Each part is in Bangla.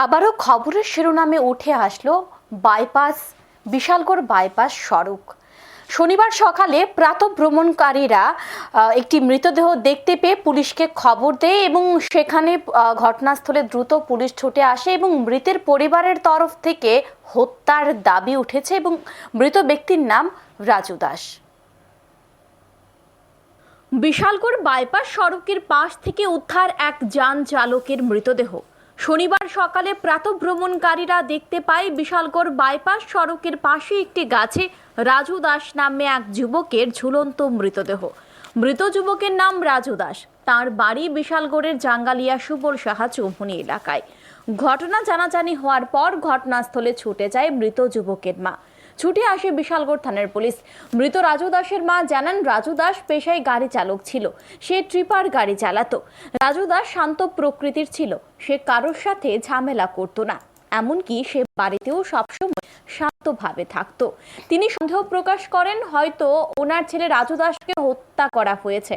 আবারও খবরের শিরোনামে উঠে আসলো বাইপাস বিশালগড় বাইপাস সড়ক। শনিবার সকালে প্রাতভ্রমণকারীরা একটি মৃতদেহ দেখতে পেয়ে পুলিশকে খবর দেয় এবং সেখানে ঘটনাস্থলে দ্রুত পুলিশ ছুটে আসে এবং মৃতের পরিবারের তরফ থেকে হত্যার দাবি উঠেছে এবং মৃত ব্যক্তির নাম রাজু দাস। বিশালগড় বাইপাস সড়কের পাশ থেকে উদ্ধার এক যান চালকের মৃতদেহ। শনিবার সকালে প্রাতভ্রমণকারীরা দেখতে পায় বিশালগড় বাইপাস সড়কের পাশে একটি গাছে রাজু দাস নামে এক যুবকের ঝুলন্ত মৃতদেহ। মৃত যুবকের নাম রাজু দাস। তাঁর বাড়ি বিশালগড়ের জাঙ্গালিয়া সুবল সাহা চৌহনি এলাকায়। ঘটনা জানাজানি হওয়ার পর ঘটনাস্থলে ছুটে যায় মৃত যুবকের মা। ছুটে আসে বিশালগড় থানার পুলিশ। মৃত রাজু দাসের মা জানান, রাজু দাস পেশায় গাড়ি চালক ছিল। সে ট্রিপার গাড়ি চালাতো। রাজু দাস শান্ত প্রকৃতির ছিল। সে কারোর সাথে ঝামেলা করতো না। এমনকি সে বাড়িতেও সবসময় শান্তভাবে থাকতো। তিনি সন্দেহ প্রকাশ করেন, হয়তো ওনার ছেলে রাজু দাসকে হত্যা করা হয়েছে।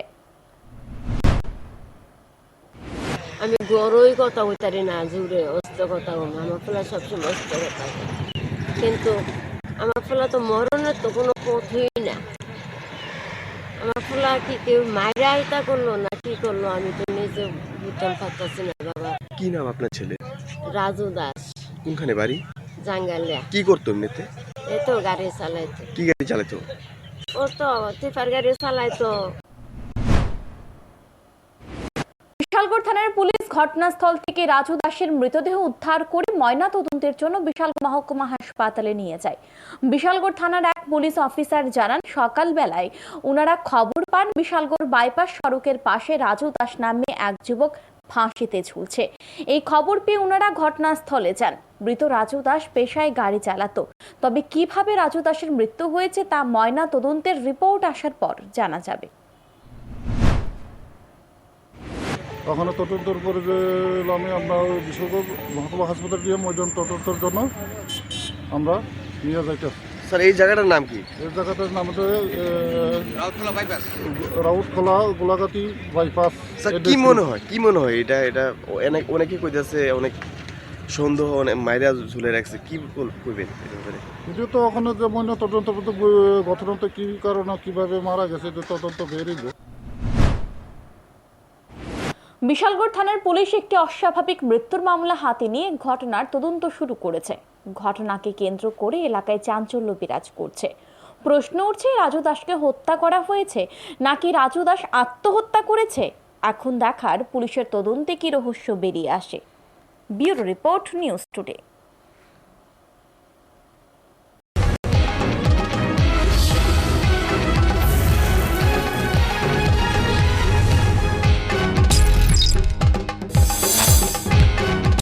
আমি গরই কথা কইতারি না, জুড়ে অস্ত কথা আমার ফেলা সবসময় অস্ত কথা কিন্তু আমার ফলা তো মরণের তো কোনো পথই না। আমার ফলা কি কেউ মায়েরা তা করল না কি করল? আমি তো নিজে বুঝতে পারতেছি না বাবা। কি নাম আপনার ছেলে? রাজু দাস। কোনখানে বাড়ি? জাঙ্গালিয়া। কি করতো এমনিতে? এই তো গাড়ি চালাইতো। কি গাড়ি চালাইতো? ও তো টিপার গাড়ি চালাইতো বিশালগড় থানার পুলিশ ঘটনাস্থল থেকে রাজু দাসের মৃতদেহ উদ্ধার করে ময়না তদন্তের জন্য বিশাল মহকুমা হাসপাতালে নিয়ে যায়। বিশালগড় থানার এক পুলিশ অফিসার জানান, সকালবেলায় ওনারা খবর পান বিশালগড় বাইপাস সড়কের পাশে রাজু দাস নামে এক যুবক ফাঁসিতে ঝুলছে। এই খবর পেয়ে ওনারা ঘটনাস্থলে যান। মৃত রাজু দাস পেশায় গাড়ি চালাতো। তবে কীভাবে রাজু দাসের মৃত্যু হয়েছে তা ময়না তদন্তের রিপোর্ট আসার পর জানা যাবে। ওখানে তদন্তর পরে যে আমি আমরা বিশ্বকর্ম মহকুমা হাসপাতাল দিয়ে মজন তদন্তের জন্য আমরা নিয়ে যাইতেছি স্যার এই জায়গাটার নাম কি? এই জায়গাটার নাম হচ্ছে রাউতখোলা গোলাঘাটি বাইপাস স্যার কি মনে হয় কি মনে হয় এটা এটা অনেক অনেকে কইতাছে অনেক সন্দেহ অনেক মাইরা ঝুলে রাখছে কি কইবেন? এটা তো ওখানে যে ময়না তদন্ত ঘটনাটা কী কারণে কীভাবে মারা গেছে তদন্ত বেরিয়ে বিশালগড় থানার পুলিশ একটি অস্বাভাবিক মৃত্যুর মামলা হাতে নিয়ে ঘটনার তদন্ত শুরু করেছে। ঘটনাকে কেন্দ্র করে এলাকায় চাঞ্চল্য বিরাজ করছে। প্রশ্ন উঠছে, রাজু দাসকে হত্যা করা হয়েছে নাকি রাজু দাস আত্মহত্যা করেছে? এখন দেখার পুলিশের তদন্তে কি রহস্য বেরিয়ে আসে। Bureau report news today.